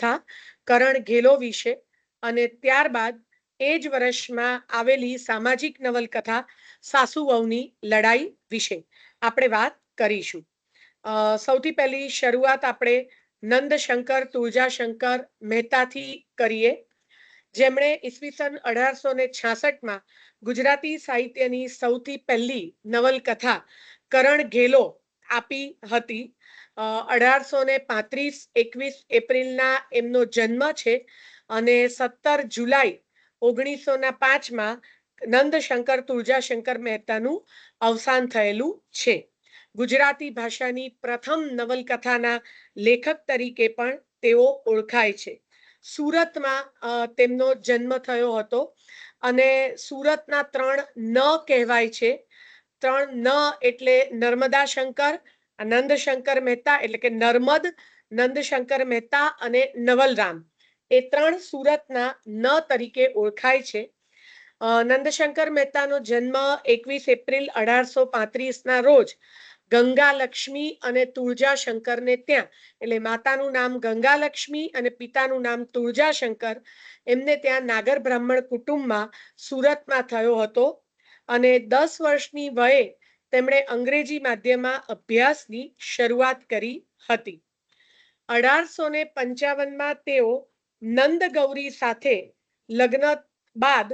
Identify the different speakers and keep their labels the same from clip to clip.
Speaker 1: નવલકથા કરણ ઘેલો વિશે અને ત્યારબાદ એ જ વર્ષમાં આવેલી સામાજિક નવલકથા સાસુ વહુની લડાઈ વિશે આપણે વાત કરીશું. સૌથી પહેલી શરૂઆત આપણે નંદશંકર તુળજાશંકર મહેતાથી કરીએ. જેમણે ઈસવીસન અઢારસો ને છાસઠમાં ગુજરાતી સાહિત્યની સૌથી પહેલી નવલકથા કરણ ઘેલો આપી હતી. અઢારસો ને પાંત્રીસ એકવીસ એપ્રિલના એમનો જન્મ છે અને સત્તર જુલાઈ ઓગણીસો ના પાંચમાં નંદશંકર તુળજાશંકર મહેતાનું અવસાન થયેલું છે. ગુજરાતી ભાષાની પ્રથમ નવલકથાના લેખક તરીકે પણ તેઓ ઓળખાય છે. સુરતમાં તેમનો જન્મ થયો હતો અને સુરતના ત્રણ ન કહેવાય છે. ત્રણ ન એટલે નર્મદા શંકર નંદશંકર મહેતા એટલે કે નર્મદ નંદશંકર મહેતા અને નવલરામ. એ ત્રણ સુરતના ન તરીકે ઓળખાય છે. નંદશંકર મહેતાનો જન્મ એકવીસ એપ્રિલ અઢારસો પાંત્રીસના રોજ ગંગા લક્ષ્મી અને તુળજા શંકરને ત્યાં. એટલે માતાનું નામ ગંગા લક્ષ્મી અને પિતાનું નામ તુળજા શંકર એમને ત્યાં નાગર બ્રાહ્મણ કુટુંબમાં સુરતમાં થયો હતો. અને દસ વર્ષની વયે તેમણે અંગ્રેજી માધ્યમમાં અભ્યાસની શરૂઆત કરી હતી. અઢારસો ને પંચાવનમાં તેઓ નંદ ગૌરી સાથે લગ્ન બાદ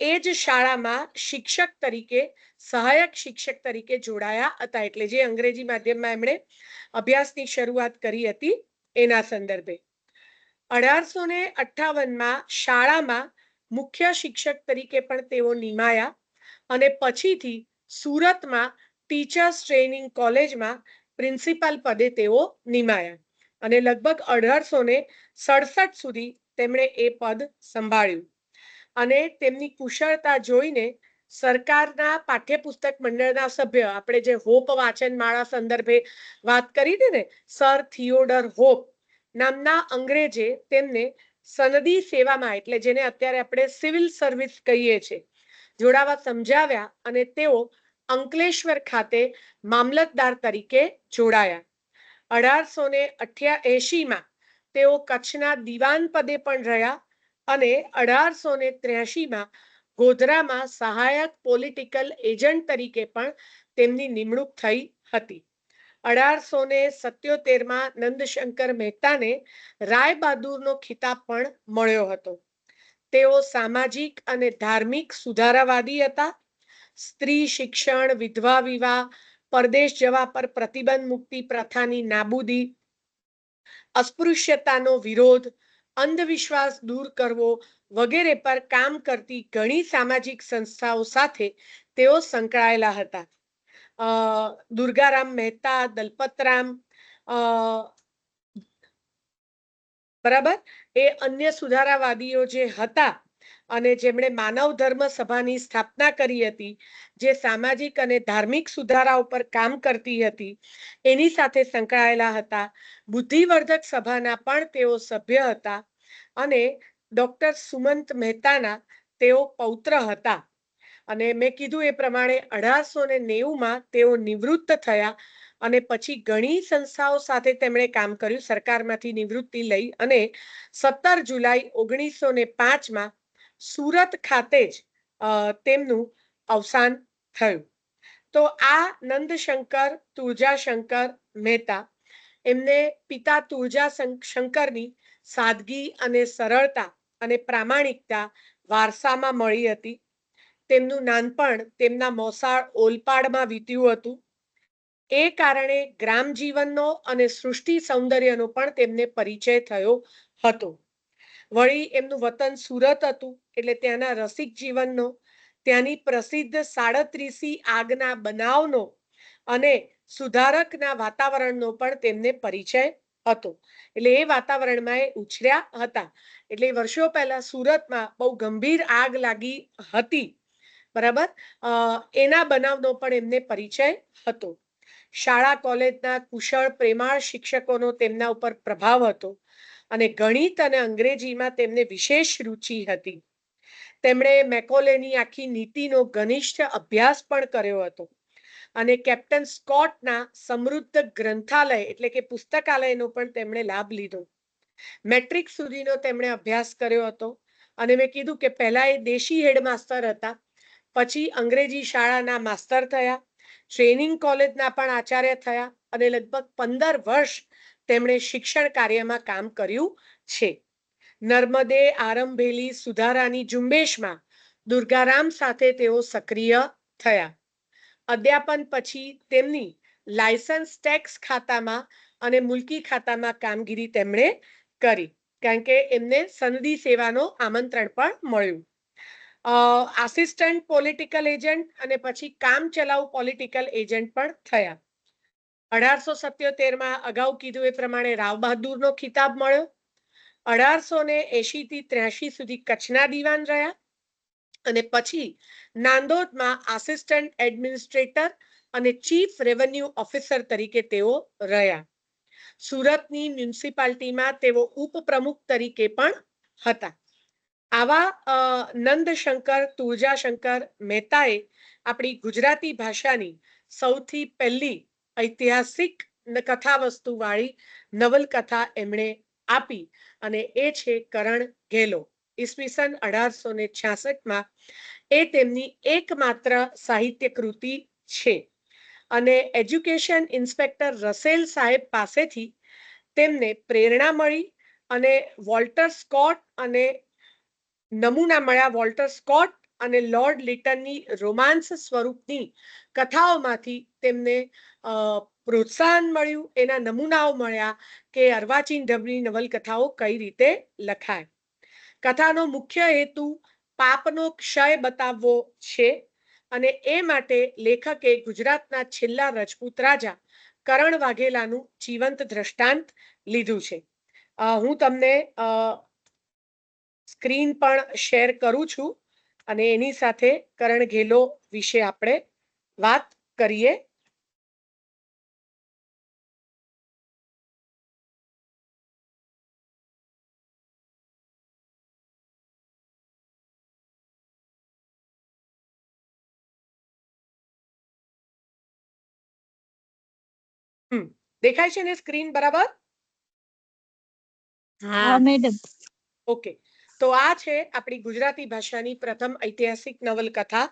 Speaker 1: એ જ શાળામાં શિક્ષક તરીકે, સહાયક શિક્ષક તરીકે જોડાયા હતા એટલે જે અંગ્રેજી માધ્યમમાં એમણે અભ્યાસની શરૂઆત કરી હતી એના સંદર્ભે. અઢારસો ને અઠ્ઠાવનમાં શાળામાં મુખ્ય શિક્ષક તરીકે પણ તેઓ નિમાયા અને પછીથી સુરતમાં ટીચર્સ ટ્રેનિંગ કોલેજમાં પ્રિન્સિપાલ પદે તેઓ નિમાયા અને લગભગ અઢારસો ને સડસઠ સુધી તેમણે એ પદ સંભાળ્યું. અને તેમની કુશળતા જોઈને સરકારના પાઠ્યપુસ્તક મંડળના સભ્ય, આપણે જે હોપ વાચન માળા સંદર્ભે વાત કરી હતી ને, સર થિયોડર હોપ નામના અંગ્રેજે તેમને સનદી સેવામાં, એટલે જેને અત્યારે આપણે સિવિલ સર્વિસ કહીએ છીએ જોડાવા સમજાવ્યા અને તેઓ અંકલેશ્વર ખાતે મામલતદાર તરીકે જોડાયા. અઢારસો ને અઠ્યા એસીમાં તેઓ કચ્છના દિવાન પદે પણ રહ્યા અને અઢારસો ને ત્ર્યાસીમાં ગોધરામાં સહાયક પોલિટિકલ એજન્ટ તરીકે પણ તેમની નિમણૂક થઈ હતી. અઢારસો ને સત્યોતેરમાં નંદશંકર મહેતાને રાય બહાદુરનો ખિતાબ પણ મળ્યો હતો. તેઓ સામાજિક અને ધાર્મિક સુધારાવાદી હતા. સ્ત્રી શિક્ષણ, વિધવા વિવાહ, પરદેશ જવા પર પ્રતિબંધ મુક્તિ પ્રથાની નાબૂદી, અસ્પૃશ્યતાનો વિરોધ, અંધવિશ્વાસ દૂર કરવો વગેરે પર કામ કરતી ઘણી સામાજિક સંસ્થાઓ સાથે તેઓ સંકળાયેલા હતા. દુર્ગારામ મહેતા, દલપતરામ બરાબર? એ અન્ય સુધારાવાદીઓ જે હતા અને જેમણે માનવ ધર્મ સભાની સ્થાપના કરી હતી, જે સામાજિક અને ધાર્મિક સુધારા ઉપર કામ કરતી હતી, એની સાથે સંકળાયેલા હતા. બુદ્ધિવર્ધક સભાના પણ તેઓ સભ્ય હતા અને ડોક્ટર સુમંત મહેતાના તેઓ પૌત્ર હતા. અને મેં કીધું એ પ્રમાણે અઢારસો ને નેવુંમાં તેઓ નિવૃત્ત થયા. અને પછી ઘણી સંસ્થાઓ સાથે તેમણે કામ કર્યું. સરકારમાંથી નિવૃત્તિ લઈ અને સત્તર જુલાઈ ઓગણીસો ને પાંચમાં સુરત ખાતે જ તેમનું અવસાન થયું. તો આ નંદશંકર તુળજાશંકર મહેતા, એમને પિતા તુળજા શંકરની સાદગી અને સરળતા અને પ્રામાણિકતા વારસામાં મળી હતી. તેમનું નાનપણ તેમના મોસાળ ઓલપાડમાં વીત્યું હતું. એ કારણે ગ્રામ જીવનનો અને સૃષ્ટિ સૌંદર્યનો પણ તેમને પરિચય થયો હતો. વળી એમનું વતન સુરત હતું, એટલે ત્યાંના રસિક જીવનનો, ત્યાંની પ્રસિદ્ધ સાડત્રીસી આગના બનાવનો અને સુધારકના વાતાવરણનો પણ તેમને પરિચય હતો. એટલે એ વાતાવરણમાં એ ઉછર્યા હતા. એટલે વર્ષો પહેલા સુરતમાં બહુ ગંભીર આગ લાગી હતી. બરાબર? એના બનાવનો પણ એમને પરિચય હતો. શાળા કોલેજના કુશળ પ્રેમાળ શિક્ષકોનો તેમના ઉપર પ્રભાવ હતો અને ગણિત અને અંગ્રેજીમાં તેમને વિશેષ રુચિ હતી. તેમણે મેકોલેની આખી નીતિનો ઘનિષ્ઠ અભ્યાસ પણ કર્યો હતો અને કેપ્ટન સ્કોટના સમૃદ્ધ ગ્રંથાલય એટલે કે પુસ્તકાલયનો પણ તેમણે લાભ લીધો. મેટ્રિક સુધીનો તેમણે અભ્યાસ કર્યો હતો અને મેં કીધું કે પહેલા એ દેશી હેડમાસ્ટર હતા, પછી અંગ્રેજી શાળાના માસ્તર થયા ટ્રેનિંગ કોલેજના પણ આચાર્ય થયા અને લગભગ પંદર વર્ષ તેમણે શિક્ષણ કાર્યમાં કામ કર્યું છે. નર્મદે આરંભેલી સુધારાની ઝુંબેશમાં દુર્ગારામ સાથે તેઓ સક્રિય થયા. અધ્યાપન પછી તેમની લાયસન્સ ટેક્સ ખાતામાં અને મુલકી ખાતામાં કામગીરી તેમણે કરી, કારણ કે એમને સનદી સેવાનો આમંત્રણ પણ મળ્યું. આસિસ્ટન્ટ પોલિટિકલ એજન્ટ અને પછી કામ ચલાઉ પોલિટિકલ એજન્ટ પણ થયા. અઢારસો સત્યોતેરમાં અગાઉ કીધું એ પ્રમાણે રાવ બહાદુરનો ખિતાબ મળ્યો. અઢારસો ને એસી થી ત્ર્યાસી સુધી કચ્છના દિવાન રહ્યા. અને પછી નાંદોદમાં આસિસ્ટન્ટ એડમિનિસ્ટ્રેટર અને ચીફ રેવન્યુ ઓફિસર તરીકે તેઓ રહ્યા. સુરતની મ્યુનિસિપાલિટીમાં તેઓ ઉપપ્રમુખ તરીકે પણ હતા. આવા નંદશંકર, તુળજાશંકર મહેતાએ આપણી ગુજરાતી ભાષાની સૌથી પહેલી ઐતિહાસિક કથા વસ્તુ વાળી નવલકથા એમણે આપી અને એ છે કરણ ગેલો. ઈસવીસન અઢારસો ને છ્યાસઠમાં એ તેમની એકમાત્ર સાહિત્ય કૃતિ છે. અને એજ્યુકેશન ઇન્સ્પેક્ટર રસેલ સાહેબ પાસેથી તેમને પ્રેરણા મળી અને વોલ્ટર સ્કોટ અને નમૂના મળ્યા વોલ્ટર સ્કોટ અને લોર્ડ લિટનની રોમાન્સ સ્વરૂપની કથાઓમાંથી તેમને પ્રોત્સાહન મળ્યું. એના નમૂનાઓ મળ્યા કે અર્વાચીન ઢબની નવલકથાઓ કઈ રીતે લખાય. કથાનો મુખ્ય હેતુ પાપનો ક્ષય બતાવવો છે અને એ માટે લેખકે ગુજરાતના છેલ્લા રજપૂત રાજા કરણ વાઘેલાનું જીવંત દ્રષ્ટાંત લીધું છે. હું તમને સ્ક્રીન પણ શેર કરું છું અને એની સાથે કરણ ઘેલો વિશે આપણે વાત કરીએ. દેખાય છે ને સ્ક્રીન બરાબર?
Speaker 2: હા મેડમ.
Speaker 1: ઓકે. તો આ છે આપણી ગુજરાતી ભાષાની પ્રથમ ઐતિહાસિક નવલકથા.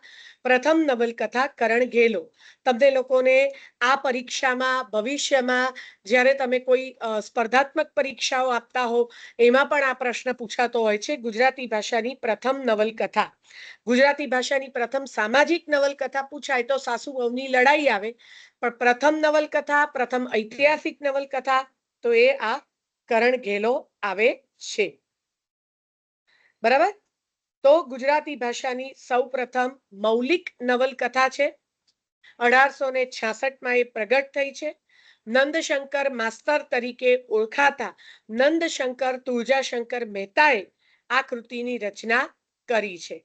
Speaker 1: પ્રથમ નવલકથા કરણ ઘેલો તમને લોકોને આ પરીક્ષામાં, ભવિષ્યમાં જ્યારે તમે કોઈ સ્પર્ધાત્મક પરીક્ષાઓ આપતા હો, એમાં પણ આ પ્રશ્ન પૂછાતો હોય છે ગુજરાતી ભાષાની પ્રથમ નવલકથા. ગુજરાતી ભાષાની પ્રથમ સામાજિક નવલકથા પૂછાય તો સાસુ વહુની લડાઈ આવે. પણ પ્રથમ નવલકથા, પ્રથમ ઐતિહાસિક નવલકથા તો એ આ કરણ ઘેલો આવે છે. બરાબર? તો ગુજરાતી ભાષાની સૌ પ્રથમ મૌલિક નવલકથા છે. અઢારસો ને છાસઠમાં એ પ્રગટ થઈ છે. નંદશંકર માસ્તર તરીકે ઓળખાતા નંદશંકર તુળજાશંકર મહેતાએ આ કૃતિની રચના કરી છે.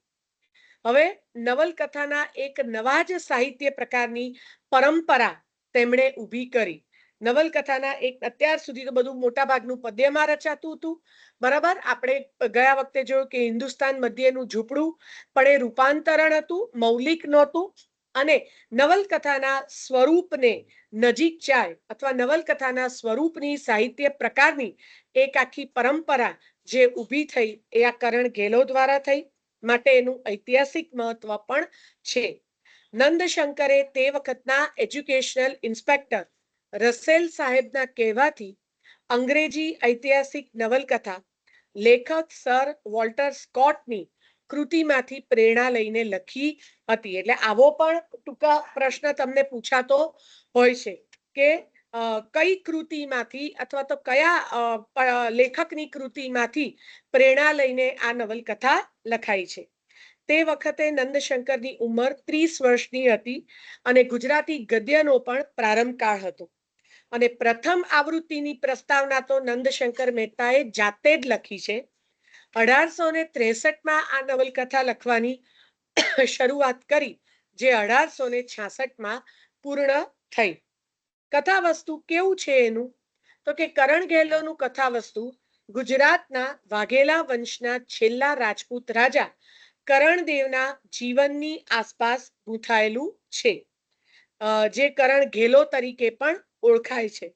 Speaker 1: હવે નવલકથાના એક નવા જ સાહિત્ય પ્રકારની પરંપરા તેમણે ઊભી કરી. નવલકથાના એક અત્યાર સુધી તો બધું મોટા ભાગનું પદ્યમાં રચાતું હતું. બરાબર? આપણે ગયા વખતે જોયું કે હિન્દુસ્તાન મધ્યનું ઝૂંપડું પણ એ રૂપાંતરણ હતું, મૌલિક નહોતું અને નવલકથાના સ્વરૂપને નજીક જાય અથવા નવલકથાના સ્વરૂપની સાહિત્ય પ્રકારની એક આખી પરંપરા જે ઊભી થઈ એ આ કરણ ગેલો દ્વારા થઈ માટે એનું ઐતિહાસિક મહત્વ પણ છે. નંદશંકરે તે વખતના એજ્યુકેશનલ ઇન્સ્પેક્ટર રસેલ સાહેબના કહેવાથી અંગ્રેજી ઐતિહાસિક નવલકથા, લેખક સર વોલ્ટર સ્કોટની કૃતિમાંથી પ્રેરણા લઈને લખી હતી. એટલે આવો પણ ટૂંકા પ્રશ્ન તમને પૂછાતો હોય છે કે કઈ કૃતિમાંથી અથવા તો કયા લેખકની કૃતિમાંથી પ્રેરણા લઈને આ નવલકથા લખાઈ છે? તે વખતે નંદશંકરની ઉંમર ત્રીસ વર્ષની હતી અને ગુજરાતી ગદ્યનો પણ પ્રારંભ કાળ હતો. અને પ્રથમ આવૃત્તિની પ્રસ્તાવના તો નંદશંકર મહેતાએ જાતે જ લખી છે. અઢારસો ને ત્રેસઠમાં આ નવલકથા લખવાની શરૂઆત કરી, જે અઢારસો ને છાસઠમાં પૂર્ણ થઈ. કથા વસ્તુ કેવું છે એનું? તો કે કરણ ગેહલોનું કથા વસ્તુ ગુજરાતના વાઘેલા વંશના છેલ્લા રાજપૂત રાજા કરણદેવના જીવનની આસપાસ ગૂંથાયેલું છે. જે કરણ ઘેલો તરીકે પણ ઓળખાય છે.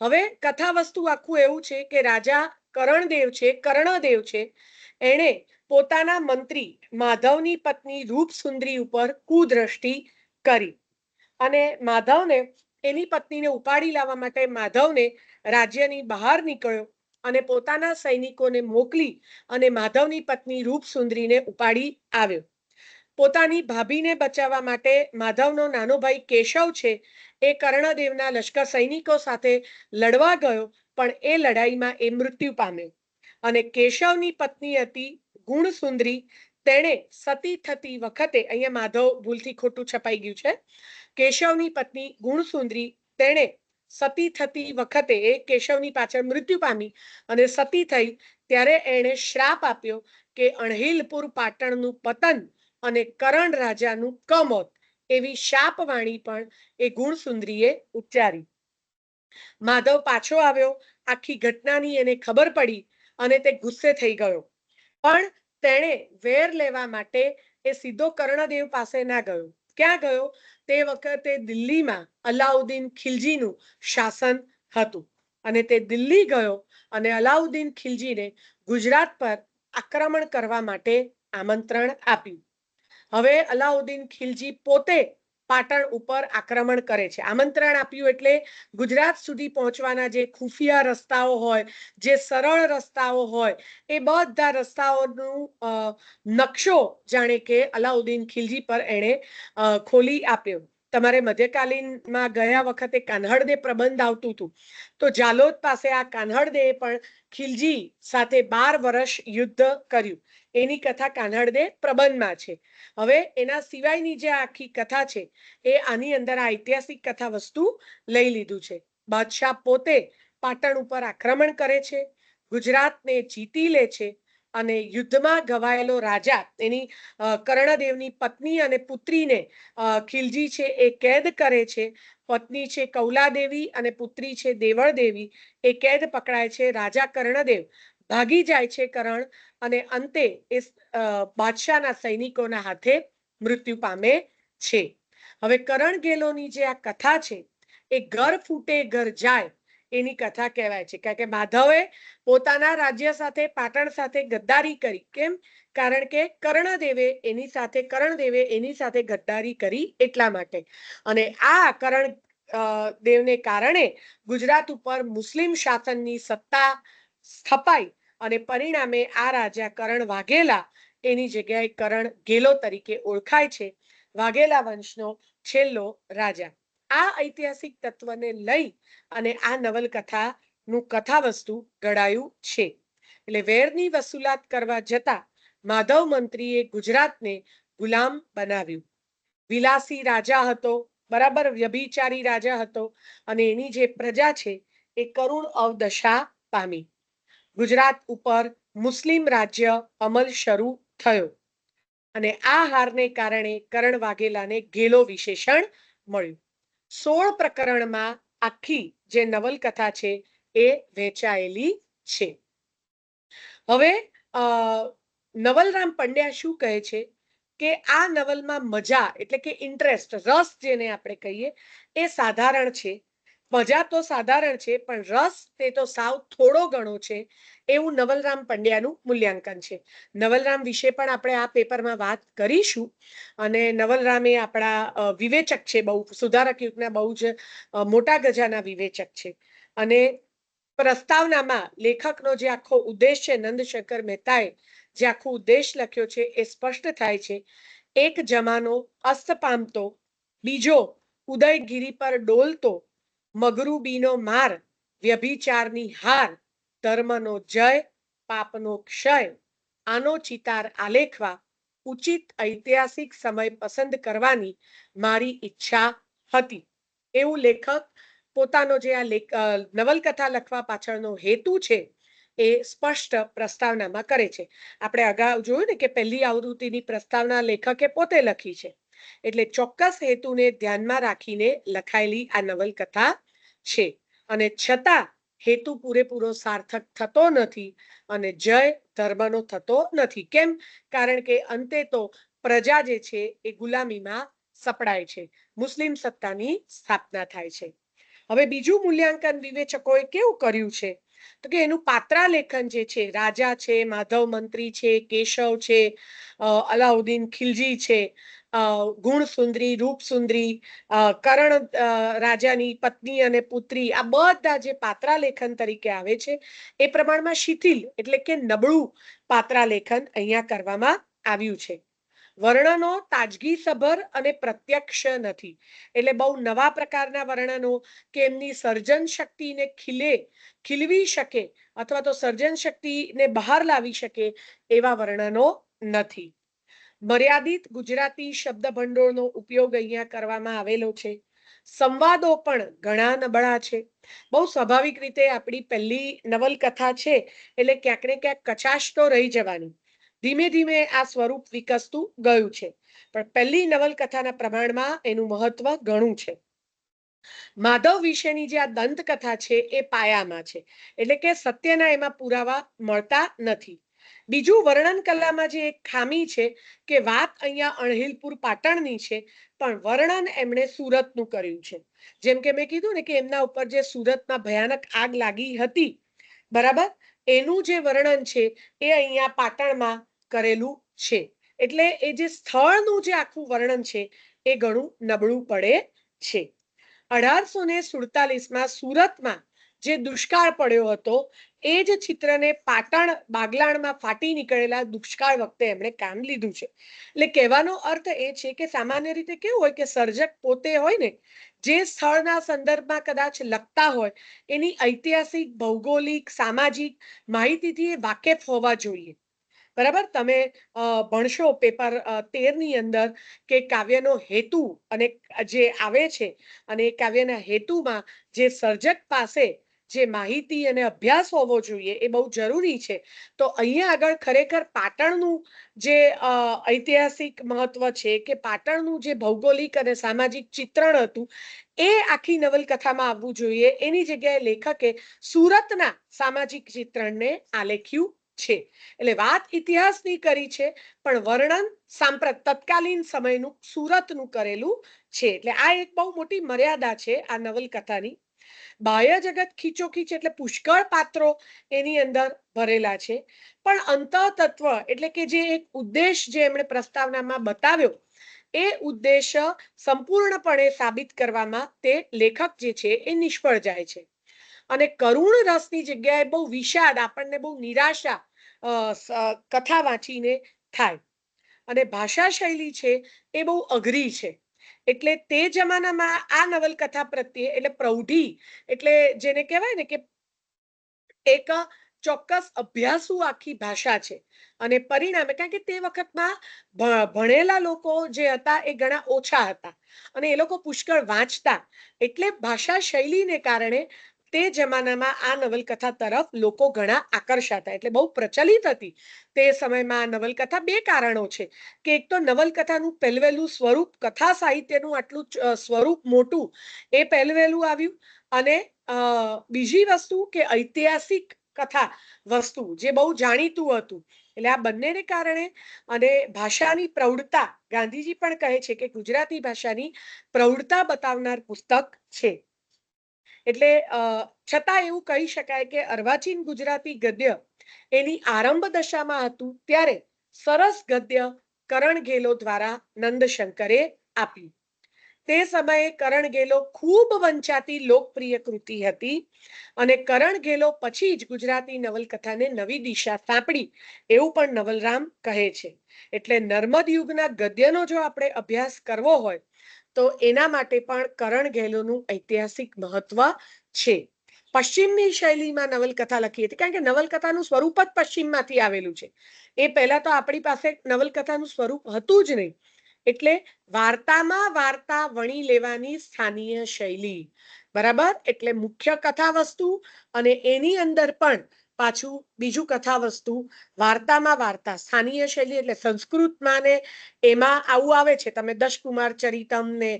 Speaker 1: હવે કથા વસ્તુ આખું એવું છે કે રાજા કરણદેવ છે, કર્ણદેવ છે. એણે પોતાના મંત્રી માધવની પત્ની રૂપ સુંદરી ઉપર કુદ્રષ્ટિ કરી. અને માધવને એની પત્નીને ઉપાડી લાવવા માટે માધવને રાજ્યની બહાર નીકળ્યો અને પોતાના સૈનિકોને મોકલી અને માધવની પત્ની રૂપસુંદરીને ઉપાડી આવ્યો. પોતાની ભાભીને બચાવવા માટે માધવનો નાનો ભાઈ કેશવ છે, એ કર્ણદેવના લશ્કર સૈનિકો સાથે લડવા ગયો, પણ એ લડાઈમાં એ મૃત્યુ પામ્યો. અને કેશવની પત્ની હતી ગુણસુંદરી, તેણે સતી થતી વખતે, અહીંયા માધવ ભૂલથી ખોટું છપાઈ ગયું છે, કેશવની પત્ની ગુણસુંદરી, તેણે સતી થતી વખતે એ કેશવની પાછળ મૃત્યુ પામી અને સતી થઈ, ત્યારે એણે શ્રાપ આપ્યો કે અણહિલપુર પાટણનું પતન અને કરણ રાજાનું કમોત એવી શાપવાણી પણ એ ગુણસુંદરીએ ઉચ્ચારી. માધવ પાછો આવ્યો, આખી ઘટનાની એને ખબર પડી અને તે ગુસ્સે થઈ ગયો. પણ તેણે વેર લેવા માટે એ સીધો કર્ણદેવ પાસે ના ગયો. ક્યાં ગયો? તે વખતે દિલ્હીમાં અલાઉદ્દીન ખિલજીનું શાસન હતું અને તે દિલ્હી ગયો અને અલાઉદ્દીન ખિલજીને ગુજરાત પર આક્રમણ કરવા માટે આમંત્રણ આપ્યું. હવે અલાઉદ્દીન ખિલજી પોતે પાટણ ઉપર આક્રમણ કરે છે. આમંત્રણ આપ્યું એટલે ગુજરાત સુધી પહોંચવાના જે ખુફિયા રસ્તાઓ હોય, જે સરળ રસ્તાઓ હોય, એ બધા રસ્તાઓનું નકશો જાણે કે અલાઉદ્દીન ખિલજી પર એણે ખોલી આપ્યો. તમારે મધ્યકાલીનમાં ગયા વખતે કાન્હડદે પ્રબંધ આવતું હતું. તો જાલોદ પાસે આ કાન્હડદે પણ ખિલજી સાથે બાર વર્ષ યુદ્ધ કર્યું. એની કથા કાન્હડદે પ્રબંધમાં છે. હવે એના સિવાયની જે આખી કથા છે, એ આની અંદર આ ઐતિહાસિક કથા વસ્તુ લઈ લીધું છે. બાદશાહ પોતે પાટણ ઉપર આક્રમણ કરે છે, ગુજરાતને જીતી લે છે અને યુદ્ધમાં ઘવાયેલો રાજા, એની કર્ણદેવની પત્ની અને પુત્રીને ખિલજી છે એ કેદ કરે છે. પત્ની છે કૌલાદેવી અને પુત્રી છે દેવળદેવી. એ કેદ પકડાય છે રાજા કર્ણદેવ. ભાગી જાય છે કરણ અને અંતે એ બાદશાહના સૈનિકોના હાથે મૃત્યુ પામે છે. હવે કરણ ગેલોની જે આ કથા છે, એ ઘર ફૂટે ઘર જાય એની કથા કહેવાય છે. કારણ કે માધવે પોતાના રાજ્ય સાથે, પાટણ સાથે ગદ્દારી કરી. કેમ? કારણ કે કર્ણદેવે એની સાથે, કર્ણદેવે એની સાથે ગદ્દારી કરી એટલા માટે. અને આ કરણ દેવને કારણે ગુજરાત ઉપર મુસ્લિમ શાસનની સત્તા સ્થપાઈ અને પરિણામે આ રાજા કરણ વાઘેલા એની જગ્યાએ કરણ ગેલો તરીકે ઓળખાય છે. વાઘેલા વંશનો છેલ્લો રાજા. આ ઐતિહાસિક તત્વને લઈ અને આ નવલકથાનું કથા વસ્તુ ઘડાયું છે. એટલે વેરની વસૂલાત કરવા જતા માધવ મંત્રીએ ગુજરાતને ગુલામ બનાવ્યું. વિલાસી રાજા હતો, બરાબર વ્યભિચારી રાજા હતો અને એની જે પ્રજા છે એ કરુણ અવદશા પામી. ગુજરાત ઉપર મુસ્લિમ રાજ્ય અમલ શરૂ થયો અને આ હારને કારણે કરણ વાઘેલાને ગેલો વિશેષણ મળ્યું. સોળ પ્રકરણમાં આખી જે નવલકથા છે એ વહેંચાયેલી છે. હવે નવલરામ પંડ્યા શું કહે છે? કે આ નવલમાં મજા એટલે કે ઇન્ટરેસ્ટ રસ જેને આપણે કહીએ, એ સાધારણ છે. મજા તો સાધારણ છે, પણ રસ તે તો સાવ થોડો ઘણો છે, એવું નવલરામ પંડ્યાનું મૂલ્યાંકન છે. નવલરામ વિશે પણ આપણે આ પેપરમાં વાત કરીશું અને નવલરામ એ આપણા વિવેચક છે, બહુ સુધારક યુગના બહુ જ મોટા ગજાના વિવેચક છે. અને પ્રસ્તાવનામાં લેખકનો જે આખો ઉદ્દેશ છે, નંદશંકર મહેતાએ જે આખો ઉદ્દેશ લખ્યો છે, એ સ્પષ્ટ થાય છે. એક જમાનો અસ્ત પામતો બીજો ઉદયગીરી પર ડોલતો મગરૂબીનો માર, વ્યભિચારની હાર, ધર્મનો જય, પાપનો ક્ષય. આનો ચિતાર આલેખવા, ઉચિત ઐતિહાસિક સમય પસંદ કરવાની મારી ઈચ્છા હતી. એવું લેખક પોતાનો જે આ નવલકથા લખવા પાછળનો હેતુ છે, એ સ્પષ્ટ પ્રસ્તાવનામાં કરે છે. આપણે અગાઉ જોયું ને કે પહેલી આવૃત્તિની પ્રસ્તાવના લેખકે પોતે લખી છે. એટલે ચોક્કસ હેતુને ધ્યાનમાં રાખીને લખાયેલી આ નવલકથા છે. અને છતાં હેતુ પૂરેપૂરો સાર્થક થતો નથી અને જય ધર્મનો થતો નથી. કેમ? કારણ કે અંતે તો પ્રજા જે છે એ ગુલામીમાં સપડાય છે. મુસ્લિમ સત્તાની સ્થાપના થાય છે. હવે બીજું મૂલ્યાંકન વિવેચકોએ કેવું કર્યું છે? તો કે એનું પાત્રાલેખન જે છે, રાજા છે, માધવ મંત્રી છે, કેશવ છે અલાઉદ્દીન ખિલજી છે ગુણ સુંદરી, રૂપ સુંદરી કરણ રાજાની પત્ની અને પુત્રી, આ બધા જે પાત્રાલેખન તરીકે આવે છે, એ પ્રમાણમાં શિથિલ એટલે કે નબળું પાત્રાલેખન અહીંયા કરવામાં આવ્યું છે. વર્ણનો તાજગી સભર અને પ્રત્યક્ષ નથી. એટલે બહુ નવા પ્રકારના વર્ણનો કે એમની સર્જન શક્તિને ખીલે, ખીલવી શકે અથવા તો સર્જન શક્તિને બહાર લાવી શકે એવા વર્ણનો નથી. મર્યાદિત ગુજરાતી શબ્દ ભંડોળનો ઉપયોગ અહીંયા કરવામાં આવેલો છે. સંવાદો પણ ઘણા નબળા છે. બહુ સ્વાભાવિક રીતે આપણી પહેલી નવલકથા છે, એટલે ક્યાંક ને ક્યાંક કચાશ તો રહી જવાની. ધીમે ધીમે આ સ્વરૂપ વિકસતું ગયું છે, પણ પહેલી નવલકથાના પ્રમાણમાં એનું મહત્વ ઘણું છે. માધવ વિશેની જે આ દંતકથા છે, એ પાયામાં છે, એટલે કે સત્યના એમાં પુરાવા મળતા નથી. બીજું વર્ણન કલામાં જે એક ખામી છે કે વાત અહીંયા અણહિલપુર પાટણની છે, પણ વર્ણન એમણે સુરતનું કર્યું છે. જેમ કે મેં કીધું ને કે એમના ઉપર જે સુરતમાં ભયાનક આગ લાગી હતી, બરાબર? એનું જે વર્ણન છે એ અહીંયા પાટણમાં કરેલું છે. એટલે એ જે સ્થળનું જે આખું વર્ણન છે એ ઘણું નબળું પડે છે. અઢારસો ને સુડતાલીસમાં સુરતમાં જે દુષ્કાળ પડ્યો હતો, એ જ ચિત્રને પાટણ બાગલાણમાં ફાટી નીકળેલા દુષ્કાળ વખતે એમણે કામ લીધું છે. એટલે કહેવાનો અર્થ એ છે કે સામાન્ય રીતે કેવું હોય કે સર્જક પોતે હોય ને, જે સ્થળના સંદર્ભમાં કદાચ લખતા હોય, એની ઐતિહાસિક, ભૌગોલિક, સામાજિક માહિતીથી એ વાકેફ હોવા જોઈએ. બરાબર? તમે ભણશો પેપર તેરની અંદર કે કાવ્યનો હેતુ અને જે આવે છે અને એ કાવ્યના હેતુમાં જે સર્જક પાસે જે માહિતી અને અભ્યાસ હોવો જોઈએ એ બહુ જરૂરી છે. તો અહીંયા આગળ ખરેખર પાટણનું જે ઐતિહાસિક મહત્વ છે કે પાટણનું જે ભૌગોલિક અને સામાજિક ચિત્રણ હતું, એ આખી નવલકથામાં આવવું જોઈએ. એની જગ્યાએ લેખકે સુરતના સામાજિક ચિત્રણને આલેખ્યું છે. એટલે વાત ઇતિહાસની કરી છે, પણ વર્ણન સાંપ્રત, તત્કાલીન સમયનું સુરતનું કરેલું છે. એટલે આ એક બહુ મોટી મર્યાદા છે આ નવલકથાની. બાહ્ય જગત ખીચોખીચ એટલે પુષ્કળ પાત્રો એની અંદર ભરેલા છે. પણ અંત તત્વ એટલે કે જે એક ઉદ્દેશ જે એમણે પ્રસ્તાવનામાં બતાવ્યો, એ ઉદ્દેશ સંપૂર્ણપણે સાબિત કરવામાં તે લેખક જે છે એ નિષ્ફળ જાય છે. અને કરુણ રસની જગ્યાએ બહુ વિષાદ, આપણને બહુ નિરાશા કથા વાંચીને થાય. અને ભાષા શૈલી છે એ બહુ અઘરી છે. એટલે તે જમાનામાં આ નવલકથા પ્રત્યે, એટલે પ્રૌઢી, એટલે જેને કહેવાય ને કે એક ચોક્કસ અભ્યાસુ આખી ભાષા છે. અને પરિણામે, કારણ કે તે વખતમાં ભણેલા લોકો જે હતા એ ઘણા ઓછા હતા. અને એ લોકો પુષ્કળ વાંચતા. એટલે ભાષા શૈલીને કારણે તે જમાનામાં આ નવલકથા તરફ લોકો ઘણા આકર્ષાતા એટલે બહુ પ્રચલિત હતી તે સમયમાં આ નવલકથા બે કારણો છે. કે એક તો નવલકથાનું પહેલવેલું સ્વરૂપ, કથા સાહિત્યનું આટલું સ્વરૂપ મોટું એ પહેલવેલું આવ્યું અને બીજી વસ્તુ કે ઐતિહાસિક કથા વસ્તુ જે બહુ જાણીતું હતું. એટલે આ બંનેને કારણે અને ભાષાની પ્રૌઢતા, ગાંધીજી પણ કહે છે કે ગુજરાતી ભાષાની પ્રૌઢતા બતાવનાર પુસ્તક છે. એટલે છતાં એવું કહી શકાય કે અર્વાચીન ગુજરાતી ગદ્ય એની આરંભ દશામાં હતું ત્યારે સરસ ગદ્ય કરણ ગેલો દ્વારા નંદશંકરે આપ્યું. તે સમયે કરણ ગેલો ખૂબ વંચાતી લોકપ્રિય કૃતિ હતી અને કરણ ગેલો પછી જ ગુજરાતી નવલકથાને નવી દિશા સાંપડી એવું પણ નવલરામ કહે છે. એટલે નર્મદ યુગના ગદ્યનો જો આપણે અભ્યાસ કરવો હોય તો એના માટે પણ કરણ ગેહલોનું ઐતિહાસિક મહત્વ છે. પશ્ચિમની શૈલીમાં નવલકથા લખી હતી, કારણ કે નવલકથાનું સ્વરૂપ જ પશ્ચિમમાંથી આવેલું છે. એ પહેલા તો આપણી પાસે નવલકથાનું સ્વરૂપ હતું જ નહીં. એટલે વાર્તામાં વાર્તા વણી લેવાની સ્થાનીય શૈલી. બરાબર? એટલે મુખ્ય કથા વસ્તુ અને એની અંદર પણ પાછું બીજું કથા વસ્તુ વાર્તામાં વાર્તા, સ્થાનીય શૈલી એટલે સંસ્કૃતમાં ને એમાં આવું આવે છે, તમે દશકુમાર ચરિતમ ને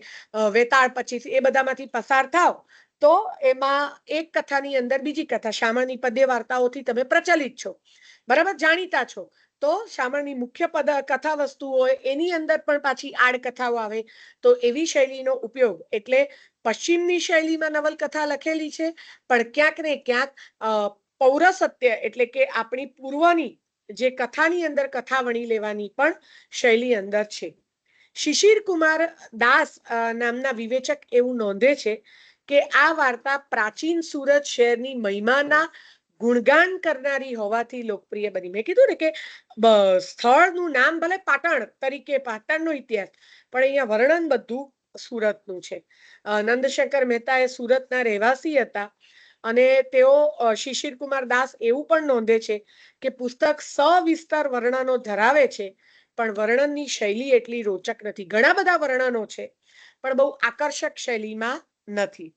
Speaker 1: વેતાળ પચીસ, એ બધામાંથી પસાર થાવ તો એમાં એક કથાની અંદર બીજી કથા, શામળની પદ્ય વાર્તાઓથી તમે પ્રચલિત છો. બરાબર? જાણીતા છો. તો શામળની મુખ્ય પદ કથા વસ્તુ હોય, એની અંદર પણ પાછી આડ કથાઓ આવે. તો એવી શૈલીનો ઉપયોગ, એટલે પશ્ચિમની શૈલીમાં નવલકથા લખેલી છે, પણ ક્યાંક ને ક્યાંક પૌરસત્ય એટલે કે આપણી પૂર્વની જે કથાની અંદર કથા વણી લેવાની પણ શૈલી અંદર છે. શિશિર કુમાર દાસ નામના વિવેચક એવું નોંધે છે કે આ વાર્તા પ્રાચીન સુરત શહેરની મહિમાના ગુણગાન કરનારી હોવાથી લોકપ્રિય બની. મેં કીધું ને કે સ્થળનું નામ ભલે પાટણ તરીકે પાટણનો ઇતિહાસ, પણ અહીંયા વર્ણન બધું સુરતનું છે. નંદશંકર મહેતા એ સુરતના રહેવાસી હતા. અને તેઓ શિશિર કુમાર દાસ એવું પણ નોંધે છે કે પુસ્તક સવિસ્તર વર્ણનો ધરાવે છે, પણ વર્ણનની શૈલી એટલી રોચક નથી. ઘણા બધા વર્ણનો છે, પણ બહુ આકર્ષક શૈલીમાં નથી.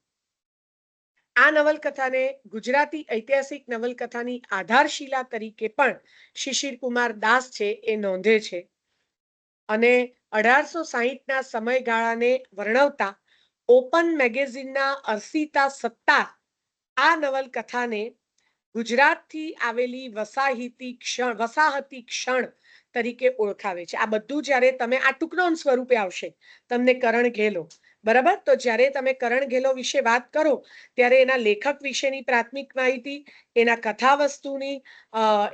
Speaker 1: આ નવલકથાને ગુજરાતી ઐતિહાસિક નવલકથાની આધારશિલા તરીકે પણ શિશિર કુમાર દાસ છે એ નોંધે છે. અને અઢારસો સાહીઠના સમયગાળાને વર્ણવતા ઓપન મેગેઝિનના અર્સિતા સત્તાર આ નવલકથાને ગુજરાતથી આવેલી વસાહિતી ક્ષણ, વસાહતી ક્ષણ તરીકે ઓળખાવે છે. આ બધું જ્યારે તમે, આ ટૂંકનોન સ્વરૂપે આવશે, તમને કરણ ઘેલો. બરાબર? તો જ્યારે તમે કરણ ઘેલો વિશે વાત કરો, ત્યારે એના લેખક વિશેની પ્રાથમિક માહિતી, એના કથા વસ્તુની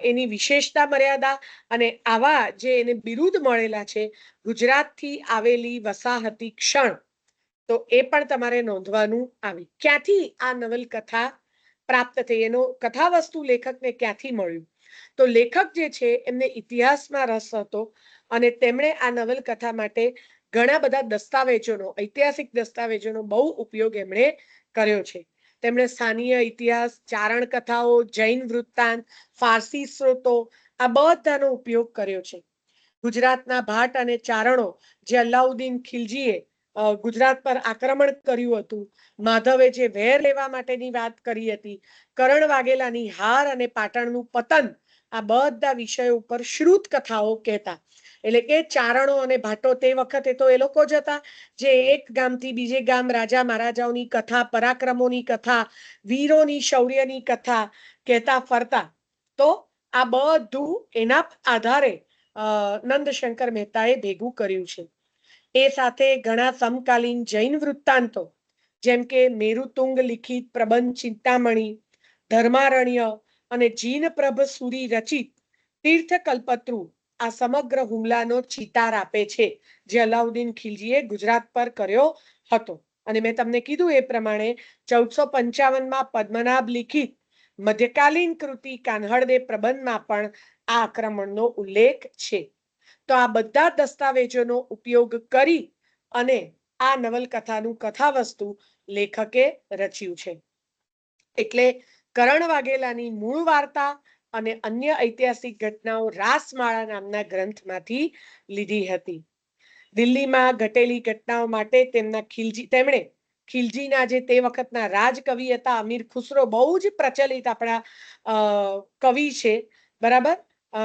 Speaker 1: એની વિશેષતા મર્યાદા અને આવા જે એને બિરુદ મળેલા છે, ગુજરાતથી આવેલી વસાહતી ક્ષણ તો એ પણ તમારે નોંધવાનું આવે. ક્યાંથી આ નવલકથા પ્રાપ્ત થઈ? એનો કથા વસ્તુ લેખકને ક્યાંથી મળ્યું? તો લેખક જે છે, એમને ઇતિહાસમાં રસ હતો અને તેમણે આ નવલકથા માટે ઘણા બધા દસ્તાવેજોનો, ઐતિહાસિક દસ્તાવેજોનો બહુ ઉપયોગ એમણે કર્યો છે. તેમણે સ્થાનીય ઇતિહાસ, ચારણ કથાઓ, જૈન વૃત્તાંત, ફારસી સ્ત્રોતો આ બધાનો ઉપયોગ કર્યો છે. ગુજરાતના ભાટ અને ચારણો જે અલાઉદ્દીન ખિલજીએ ગુજરાત પર આક્રમણ કર્યું હતું. માધવે જે વેર લેવા માટેની વાત કરી હતી, કરણ વાઘેલાની હાર અને પાટણનું પતન, આ બધા વિષયો ઉપર શ્રુત કથાઓ કહેતા. એટલે કે ચારણો અને ભાટો તે વખતે તો એ લોકો જ હતા, જે એક ગામથી બીજે ગામ રાજા મહારાજાઓની કથા, પરાક્રમોની કથા, વીરોની શૌર્યની કથા કહેતા ફરતા. તો આ બધું એના આધારે નંદશંકર મહેતાએ ભેગું કર્યું છે. એ સાથે ઘણા સમકાલીન જૈન વૃત્તાંતો, જેમ કે મેરુતુંગ લિખિત પ્રબંધ ચિંતામણી, ધર્મારણ્ય અને જીન પ્રભ સુરી રચિત તીર્થ કલ્પત્રુ આ સમગ્ર હુમલાનો ચિતાર આપે છે, જે અલાઉદ્દીન ખિલજીએ ગુજરાત પર કર્યો હતો. અને મેં તમને કીધું એ પ્રમાણે ચૌદસો પંચાવનમાં પદ્મનાભ લિખિત મધ્યકાલીન કૃતિ કાન્હળદે પ્રબંધમાં પણ આ આક્રમણનો ઉલ્લેખ છે. તો આ બધા દસ્તાવેજોનો ઉપયોગ કરી અને આ નવલકથાનું કથા વસ્તુ લેખકે રચ્યું છે. એટલે કરણ વાઘેલાની મૂળ વાર્તા અને અન્ય ઐતિહાસિક ઘટનાઓ રાસમાળા નામના ગ્રંથમાંથી લીધી હતી. દિલ્હીમાં ઘટેલી ઘટનાઓ માટે તેમના ખિલજી, તેમણે ખિલજીના જે તે વખતના રાજકવિ હતા અમીર ખુસરો બહુ જ પ્રચલિત આપણા કવિ છે, બરાબર?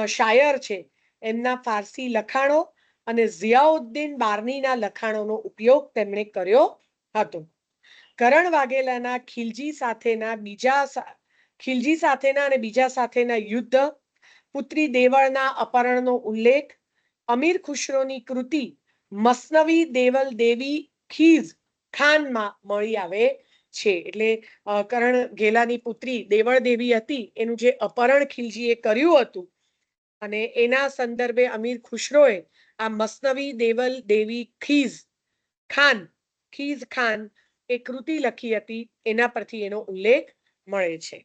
Speaker 1: શાયર છે. એમના ફારસી લખાણો અને ઝિયાઉદ્દીન બારનીના લખાણોનો ઉપયોગ તેમણે કર્યો હતો. કરણ વાઘેલાના ખિલજી સાથેના બીજા ખિલજી સાથેના અને બીજા સાથેના યુદ્ધ, પુત્રી દેવળના અપહરણનો ઉલ્લેખ, અમીર ખુશરોની કૃતિ, મસનવી દેવલ દેવી ખીઝ ખાનમાં મળી આવે છે. એટલે કરણ ઘેલાની પુત્રી દેવળ દેવી હતી, એનું જે અપહરણ ખિલજીએ કર્યું હતું અને એના સંદર્ભે અમીર ખુશરોએ આ મસનવી દેવલ દેવી ખીઝ ખાન ખીઝ ખાન એ કૃતિ લખી હતી. એના પરથી એનો ઉલ્લેખ મળે છે.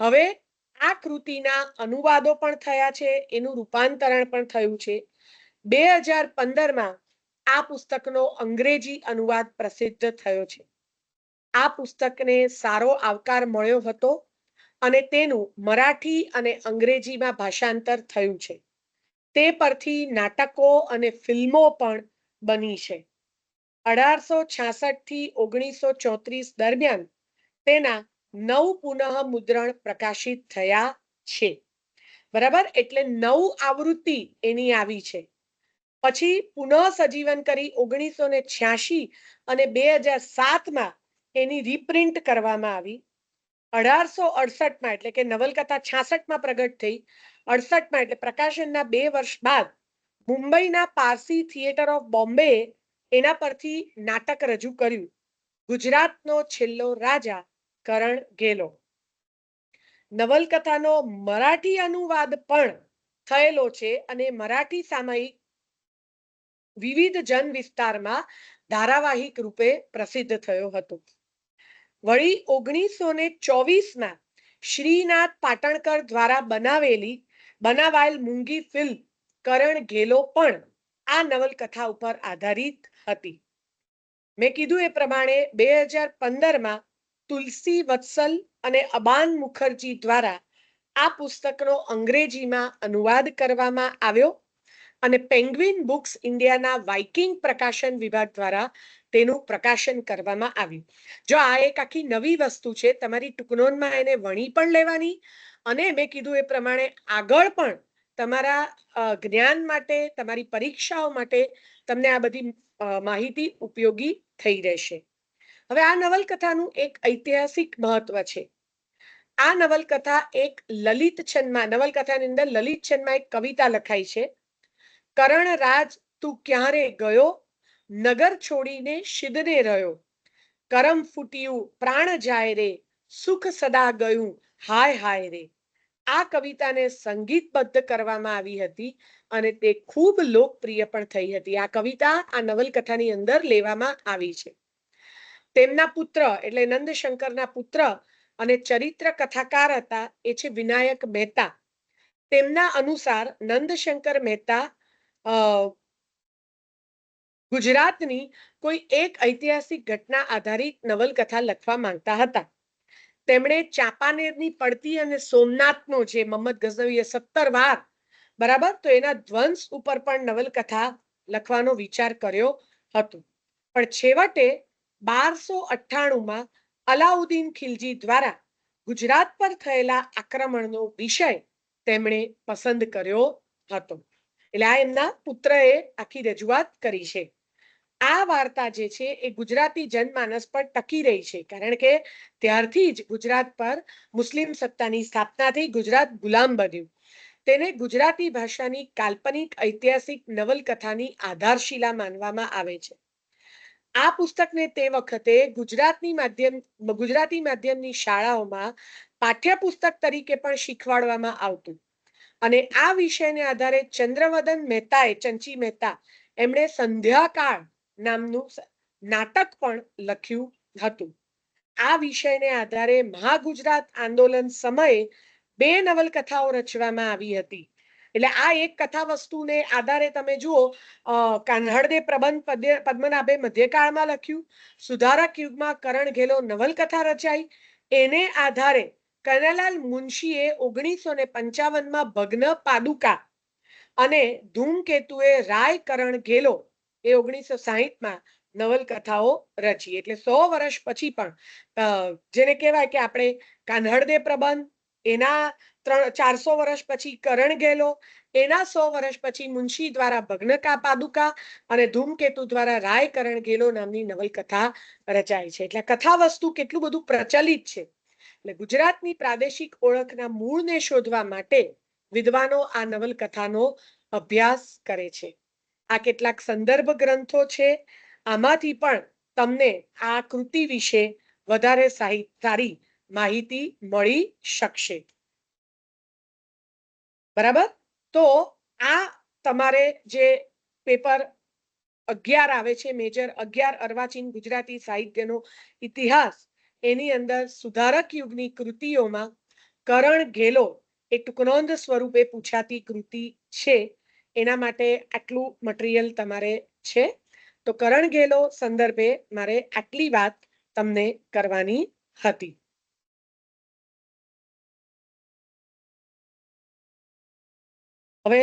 Speaker 1: હવે આ કૃતિના અનુવાદો પણ થયા છે. એનું રૂપાંતરણ પણ થયું છે. બે હજાર પંદરમાં આ પુસ્તકનો અંગ્રેજી અનુવાદ પ્રસિદ્ધ થયો છે. આ પુસ્તકને સારો આવકાર મળ્યો હતો. અને તેનું મરાઠી અને અંગ્રેજીમાં ભાષાંતર થયું છે. તે પરથી નાટકો અને ફિલ્મો પણ બની છે. અઢારસો થી ઓગણીસો ચોત્રીસ દરમિયાન તેના નવ પુનઃ મુદ્રણ પ્રકાશિત થયા છે. બરાબર? એટલે નવ આવૃત્તિ એની આવી છે. પછી પુનઃ સજીવન કરી ઓગણીસો ને છ્યાસી અને બે હજાર સાતમાં એની રીપ્રિન્ટ કરવામાં આવી. અઢારસો અડસઠમાં, એટલે કે નવલકથા છાસઠમાં પ્રગટ થઈ. અડસઠમાં, એટલે પ્રકાશનના બે વર્ષ બાદ મુંબઈના પારસી થિયેટર ઓફ બોમ્બે એના પરથી નાટક રજૂ કર્યું. ગુજરાતનો છેલ્લો રાજા કરણ ગેલો. નવલકથાનો મરાઠી અનુવાદ પણ થયેલો છે અને મરાઠી સામયિક વિવિધ જન વિસ્તારમાં ધારાવાહિક રૂપે પ્રસિદ્ધ થયો હતો. વળી ઓગણીસો ને ચોવીસમાં શ્રીનાથ પાટણકર દ્વારા બનાવેલી, બનાવાયેલ મૂંગી ફિલ્મ કરણ ઘેલો પણ આ નવલકથા ઉપર આધારિત હતી. મેં કીધું એ પ્રમાણે બે હજાર પંદરમાં તુલસી વત્સલ અને અબાન મુખર્જી દ્વારા આ પુસ્તકનો અંગ્રેજીમાં અનુવાદ કરવામાં આવ્યો અને પેંગ્વિન બુક્સ ઇન્ડિયાના વાઇકિંગ પ્રકાશન વિભાગ દ્વારા તેનું પ્રકાશન કરવામાં આવ્યું. જો આ એક આખી નવી વસ્તુ છે, તમારી ટૂંકનોંધમાં એને વણી પણ લેવાની અને મેં કીધું એ પ્રમાણે આગળ પણ તમારા જ્ઞાન માટે, તમારી પરીક્ષાઓ માટે તમને આ બધી માહિતી ઉપયોગી થઈ રહેશે. હવે આ નવલકથાનું એક ઐતિહાસિક મહત્વ છે. આ નવલકથા એક લલિત છંદમાં, નવલકથાની અંદર લલિત છંદમાં એક કવિતા લખાઈ છે. કરણ રાજ, તું ક્યારે ગયો? નગર છોડીને શિદરે રહ્યો. કરમ ફૂટ્યું, પ્રાણ જાય રે, સુખ સદા ગયું, હાય હાય રે. આ કવિતાને સંગીતબદ્ધ કરવામાં આવી હતી અને તે ખૂબ લોકપ્રિય પણ થઈ હતી. આ કવિતા આ નવલકથાની અંદર લેવામાં આવી છે. તેમના પુત્ર એટલે નંદશંકરના પુત્ર અને ચરિત્ર કથાકાર હતા એ છે વિનાયક મહેતા. તેમના અનુસાર નંદશંકર મહેતા ગુજરાતની કોઈ એક ઐતિહાસિક ઘટના આધારિત નવલકથા લખવા માંગતા હતા. તેમણે ચાંપાનેરની પડતી અને સોમનાથનો જે મોહમ્મદ ગઝનવીએ સત્તર વાર, બરાબર? તો એના ધ્વંસ ઉપર પણ નવલકથા લખવાનો વિચાર કર્યો હતો. પણ છેવટે બારસો અઠ્ઠાણુંમાં અલાઉદ્દીન ખિલજી દ્વારા ગુજરાત પર થયેલા આક્રમણનો વિષય તેમણે પસંદ કર્યો હતો. એટલે આ એમના પુત્રએ આખી રજૂઆત કરી છે. આ વાર્તા જે છે એ ગુજરાતી જનમાનસ પર ટકી રહી છે. કારણ કે ત્યારથી જ ગુજરાત પર મુસ્લિમ સત્તાની સ્થાપનાથી ગુજરાત ગુલામ બન્યું. તેને ગુજરાતી ભાષાની કાલ્પનિક, ઐતિહાસિક નવલકથાની આધારશિલા માનવામાં આવે છે. આ પુસ્તકને તે વખતે ગુજરાતની માધ્યમ, ગુજરાતી માધ્યમની શાળાઓમાં પાઠ્યપુસ્તક તરીકે પણ શીખવાડવામાં આવતું. અને આ વિષયને આધારે ચંદ્રવદન મહેતાએ, ચંચી મહેતા, એમણે સંધ્યાકાળ નામનું નાટક પણ લખ્યું હતું. આ વિષયને આધારે મહાગુજરાત આંદોલન સમયે બે નવલકથાઓ રચવામાં આવી હતી. એટલે આ એક કથા વસ્તુને આધારે તમે જુઓ કાન્હળદે પ્રબંધ પદ્મનાભે મધ્યકાળમાં લખ્યું, સુધારક યુગમાં કરણ ઘેલો નવલકથા રચાઈ, એને આધારે કનૈયાલાલ મુનશીએ ઓગણીસો ને પંચાવનમાં ભગ્ન પાદુકા અને ધૂમકેતુએ રાય કરણ ઘેલો એ ઓગણીસો સાહીઠમાં નવલકથાઓ રચી. એટલે સો વર્ષ પછી પણ જેને કહેવાય કે આપણે કાનહળદે પ્રબંધ, એના ત્રણ, ચારસો વર્ષ પછી કરણ ગેલો, એના સો વર્ષ પછી મુનશી દ્વારા ભગ્નકા પાદુકા અને ધૂમકેતુ દ્વારા રાય કરણ ગેલો નામની નવલકથા રચાય છે. એટલે કથા વસ્તુ કેટલું બધું પ્રચલિત છે. એટલે ગુજરાતની પ્રાદેશિક ઓળખના મૂળને શોધવા માટે વિદ્વાનો આ નવલકથાનો અભ્યાસ કરે છે. આ કેટલાક સંદર્ભ ગ્રંથો છે. આમાંથી પણ તમને આ કૃતિ વિશે વધારે સારી માહિતી મળી શકશે. બરાબર? તો આ તમારે જે પેપર અગિયાર આવે છે, મેજર અગિયાર અર્વાચીન ગુજરાતી સાહિત્યનો ઇતિહાસ, એની અંદર સુધારક યુગની કૃતિઓમાં કરણ ઘેલો એ ટૂંકનોંધ સ્વરૂપે પૂછાતી કૃતિ છે. એના માટે આટલું મટીરિયલ તમારે છે. તો કરણ ગેલો સંદર્ભે મારે આટલી વાત તમને કરવાની હતી. હવે